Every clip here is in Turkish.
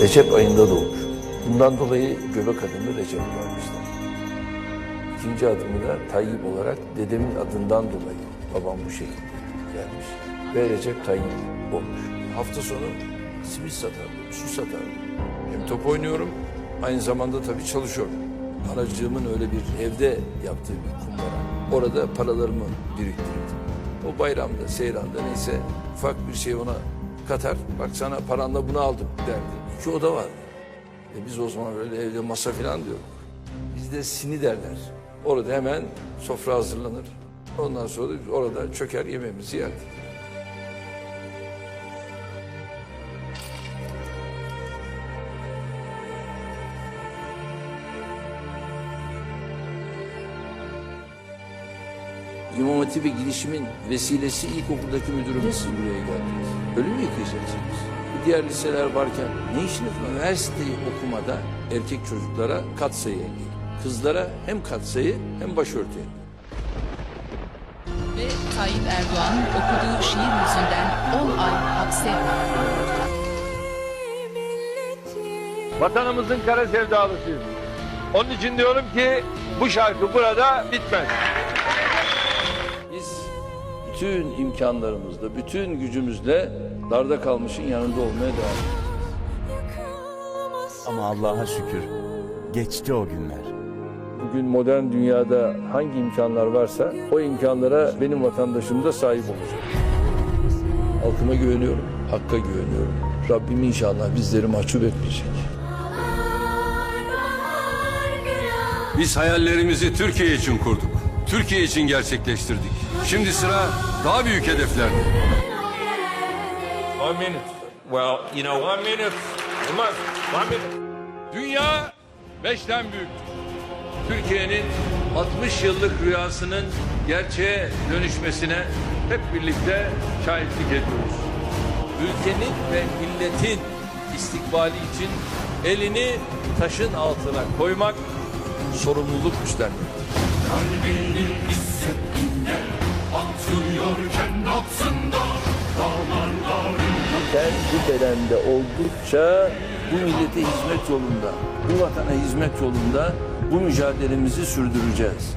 Recep ayında doğmuş. Bundan dolayı göbek adını Recep vermişler. İkinci adımı da Tayyip olarak dedemin adından dolayı babam bu şekilde gelmiş. Ve Recep Tayyip olmuş. Hafta sonu simit satarım, su satarım. Hem top oynuyorum, aynı zamanda tabii çalışıyorum. Anacığımın öyle bir evde yaptığı bir kumbara. Orada paralarımı biriktirdim. O bayramda, seyranda neyse ufak bir şey ona katar. Bak sana paranla bunu aldım derdi. İki oda vardı. E biz o zaman öyle evde masa falan diyorduk. Bizde sini derler. Orada hemen sofra hazırlanır. Ondan sonra orada çöker yemeğimizi yerdik. İmam Hatip'e girişimin vesilesi ilkokuldaki müdürümüz buraya geldiniz. Öyle mi yıkayacaksınız? Diğer liseler varken ne işiniz var? Üniversiteyi okumada erkek çocuklara katsayı engel. Kızlara hem katsayı hem başörtü engel. ve Tayyip Erdoğan'ın okuduğu şiir yüzünden 10 ay hapse Vatanımızın kara sevdalısıyız. Onun için diyorum ki bu şarkı burada bitmez. Bütün imkanlarımızla, bütün gücümüzle darda kalmışın yanında olmaya devam ediyoruz. Ama Allah'a şükür geçti o günler. Bugün modern dünyada hangi imkanlar varsa o imkanlara benim vatandaşım da sahip olacak. Halkıma güveniyorum, hakka güveniyorum. Rabbim inşallah bizleri mahcup etmeyecek. Biz hayallerimizi Türkiye için kurduk. Türkiye için gerçekleştirdik. Şimdi sıra daha büyük hedeflerde. One minute. Well, you know. One minute. Olmaz. One minute. Dünya beşten büyüktür. Türkiye'nin 60 yıllık rüyasının gerçeğe dönüşmesine hep birlikte şahitlik ediyoruz. Ülkenin ve milletin istikbali için elini taşın altına koymak, sorumluluk üstlenmek. Kalbini hissettiğinde atıyorken atsın da dağlar Sen bu bedende oldukça bu millete hizmet yolunda, bu vatana hizmet yolunda bu mücadelemizi sürdüreceğiz.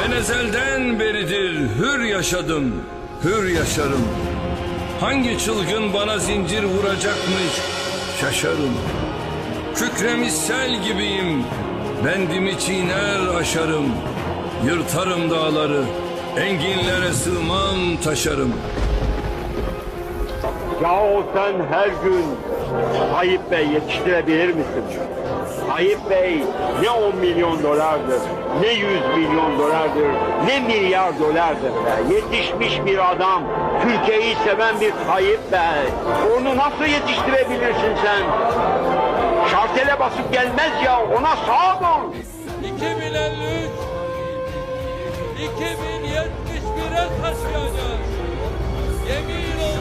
Ben ezelden beridir hür yaşadım, hür yaşarım. Hangi çılgın bana zincir vuracakmış şaşarım. Kükremiş sel gibiyim, bendimi çiğner aşarım. Yırtarım dağları, enginlere sığmam taşarım. Yahu sen her gün Tayyip Bey yetiştirebilir misin? Tayyip Bey ne 10 milyon dolardır, ne 100 milyon dolardır, ne milyar dolardır be. Yetişmiş bir adam, Türkiye'yi seven bir Tayyip Bey. Onu nasıl yetiştirebilirsin sen? Şartele basıp gelmez ya ona sağ ol. 2053 2071'e taşıyacağız. Yemin olsun.